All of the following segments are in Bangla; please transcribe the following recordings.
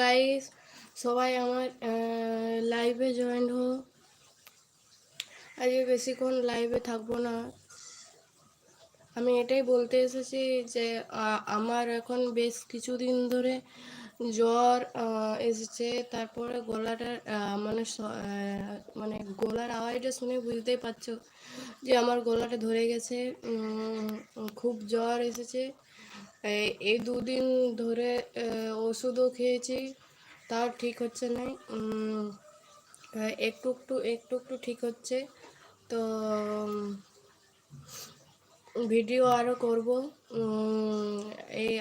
গাইস সবাই আমার লাইভে জয়েন হো আজকে বেশিক্ষণ লাইভে থাকব না। আমি এটাই বলতে এসেছি যে আমার এখন বেশ কিছুদিন ধরে জ্বর এসেছে। তারপরে গলাটা মানে মানে গলার আওয়াজটা শুনে বুঝতেই পারছ যে আমার গলাটা ধরে গেছে। খুব জ্বর এসেছে। এই দুদিন ধরে ওষুধও খেয়েছি, তাও ঠিক হচ্ছে না। একটু একটু একটু একটু ঠিক হচ্ছে। তো ভিডিও আরও করব। এই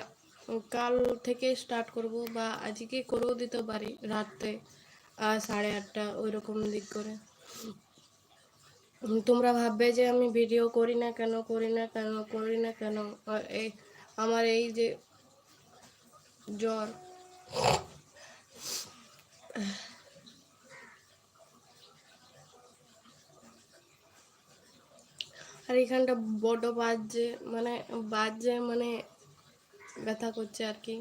কাল থেকে স্টার্ট করব বা আজকে করেও দিতে পারি, রাত্রে সাড়ে আটটা ওই রকম দিক করে। তোমরা ভাববে যে আমি ভিডিও করি না কেন, করি না কেন, করি না কেন এই আমার এই যে জ্বর। আর এখানটা বড্ড বাজছে মানে বাজছে মানে ব্যথা করছে আর কি।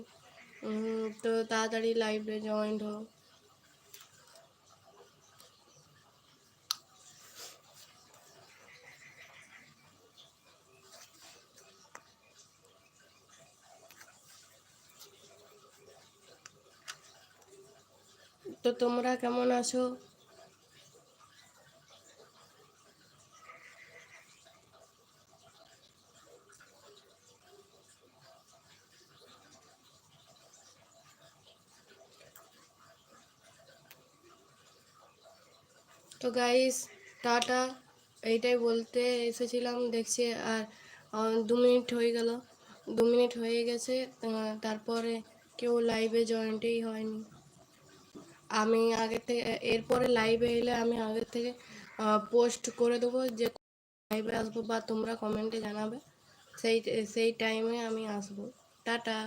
তো তাড়াতাড়ি লাইভে জয়েন্ট হও তো তোমরা কেমন আছো? তো গাইস টাটা। এইটাই বলতে এসেছিলাম, দেখছি আর দু মিনিট হয়ে গেল। দু মিনিট হয়ে গেছে তারপরে কেউ লাইভে জয়েন্টই হয়নি। আমি আগে থেকে, এরপরে লাইভে এলে আমি আগে থেকে পোস্ট করে দেবো যে লাইভে আসব বা তোমরা কমেন্টে জানাবে। সেই সেই টাইমে আমি আসব। টাটা।